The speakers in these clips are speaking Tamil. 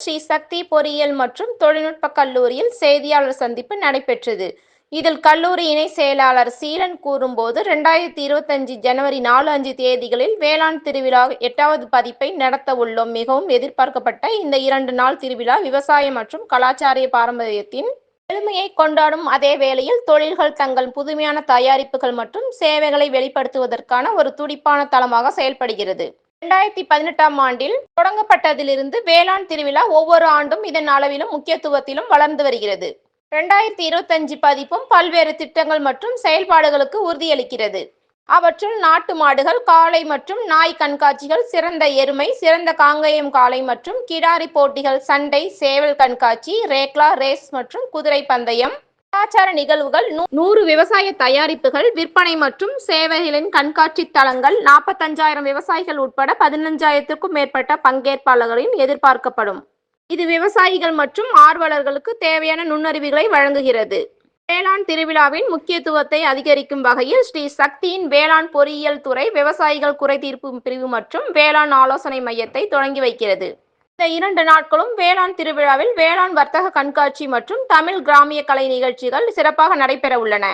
ஸ்ரீ சக்தி பொறியியல் மற்றும் தொழில்நுட்ப கல்லூரியில் செய்தியாளர் சந்திப்பு நடைபெற்றது. இதில் கல்லூரி இணை செயலாளர் சீலன் கூறும்போது ரெண்டாயிரத்தி இருபத்தஞ்சு ஜனவரி நாலு அஞ்சு தேதிகளில் வேளாண் திருவிழா எட்டாவது பதிப்பை நடத்த உள்ளோம். மிகவும் எதிர்பார்க்கப்பட்ட இந்த இரண்டு நாள் திருவிழா விவசாயம் மற்றும் கலாச்சார பாரம்பரியத்தின் பெருமையை கொண்டாடும். அதே வேளையில் தொழில்கள் தங்கள் புதுமையான தயாரிப்புகள் மற்றும் சேவைகளை வெளிப்படுத்துவதற்கான ஒரு துடிப்பான தளமாக செயல்படுகிறது. இரண்டாயிரத்தி பதினெட்டாம் ஆண்டில் தொடங்கப்பட்டதிலிருந்து வேளாண் திருவிழா ஒவ்வொரு ஆண்டும் இதன் அளவிலும் முக்கியத்துவத்திலும் வளர்ந்து வருகிறது. இரண்டாயிரத்தி இருபத்தஞ்சு பதிப்பும் பல்வேறு திட்டங்கள் மற்றும் செயல்பாடுகளுக்கு உறுதியளிக்கிறது. அவற்றுள் நாட்டு மாடுகள் காளை மற்றும் நாய் கண்காட்சிகள் சிறந்த எருமை சிறந்த காங்கேயம் காளை மற்றும் கிடாரி போட்டிகள் சண்டை சேவல் கண்காட்சி ரேக்லா ரேஸ் மற்றும் குதிரை பந்தயம் கலாச்சார நிகழ்வுகள் நூ- நூறு விவசாய தயாரிப்புகள் விற்பனை மற்றும் சேவைகளின் கண்காட்சி தளங்கள் நாற்பத்தஞ்சாயிரம் விவசாயிகள் உட்பட பதினஞ்சாயிரத்திற்கும் மேற்பட்ட பங்கேற்பாளர்களின் எதிர்பார்க்கப்படும். இது விவசாயிகள் மற்றும் ஆர்வலர்களுக்கு தேவையான நுண்ணறிவுகளை வழங்குகிறது. வேளாண் திருவிழாவின் முக்கியத்துவத்தை அதிகரிக்கும் வகையில் ஸ்ரீ சக்தியின் வேளாண் பொறியியல் துறை விவசாயிகள் குறை தீர்ப்பு பிரிவு மற்றும் வேளாண் ஆலோசனை மையத்தை தொடங்கி வைக்கிறது. இந்த இரண்டு நாட்களும் வேளாண் திருவிழாவில் வேளாண் வர்த்தக கண்காட்சி மற்றும் தமிழ் கிராமிய கலை நிகழ்ச்சிகள் சிறப்பாக நடைபெற உள்ளன.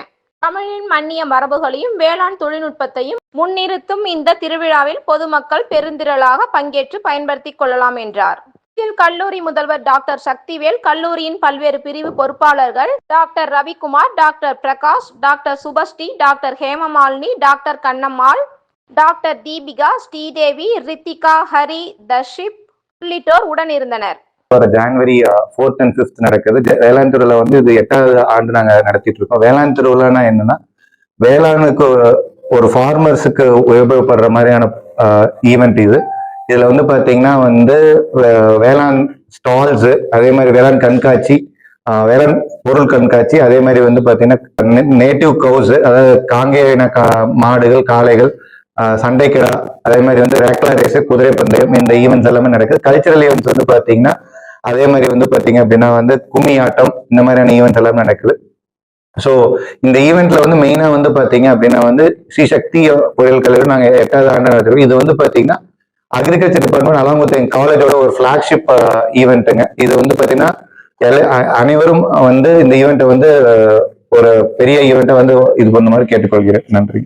தமிழின் மன்னிய மரபுகளையும் வேளாண் தொழில்நுட்பத்தையும் முன்னிறுத்தும் இந்த திருவிழாவில் பொதுமக்கள் பெருந்திரளாக பங்கேற்று பயன்படுத்திக் கொள்ளலாம் என்றார். இதில் கல்லூரி முதல்வர் டாக்டர் சக்திவேல் கல்லூரியின் பல்வேறு பிரிவு பொறுப்பாளர்கள் doctor Ravikumar doctor Prakash doctor Subashree doctor Hemamalini doctor Kannammal doctor Deepika Sridevi Rithika Hari தர்ஷிப் உள்ளிட்டோர் உடன் இருந்தனர். வர ஜான்வரி ஃபோர்த் அண்ட் ஃபிஃப்த் நடக்குது. வேளாண் திருவிழா வந்து இது எட்டாவது ஆண்டு நாங்க நடத்திட்டு இருக்கோம். வேளாண் திருவிழானா என்னன்னா வேளாணுக்கு uh, ஒரு- ஃபார்மர்ஸுக்கு உபயோகப்படுற மாதிரியான uh, ஈவெண்ட் இது. இதுல வந்து பாத்தீங்கன்னா வந்து வேளாண் ஸ்டால்ஸ் அதே மாதிரி வேளாண் கண்காட்சி uh, வேளாண் பொருள் கண்காட்சி அதே மாதிரி வந்து பாத்தீங்கன்னா நேட்டிவ் கவுஸ் அதாவது காங்கேயன கா- மாடுகள் காளைகள் சண்டைக்கிடா அதே மாதிரி வந்து ரேக்லா ரேஸ் குதிரை பந்தயம் இந்த ஈவெண்ட்ஸ் எல்லாமே நடக்குது. கல்ச்சரல் ஈவெண்ட்ஸ் வந்து பார்த்தீங்கன்னா அதே மாதிரி வந்து பார்த்தீங்க அப்படின்னா வந்து கும்மி ஆட்டம் இந்த மாதிரியான ஈவெண்ட்ஸ் எல்லாம் நடக்குது. ஸோ இந்த ஈவெண்ட்ல வந்து மெயினாக வந்து பார்த்தீங்க அப்படின்னா வந்து ஸ்ரீ சக்தி பொறியியல் கல்லூரி நாங்கள் எட்டாவது ஆண்டு நடத்துறோம். இது வந்து பார்த்தீங்கன்னா அக்ரிகல்ச்சர் டிபார்ட்மெண்ட் அலாங் வித் எங்க காலேஜோட ஒரு ஃபிளாக்ஷிப் ஈவெண்ட்டுங்க இது வந்து பார்த்தீங்கன்னா எல்லா- அனைவரும் வந்து இந்த ஈவெண்ட்டை வந்து ஒரு பெரிய ஈவெண்ட்டை வந்து இது பண்ண மாதிரி கேட்டுக்கொள்கிறேன். நன்றி.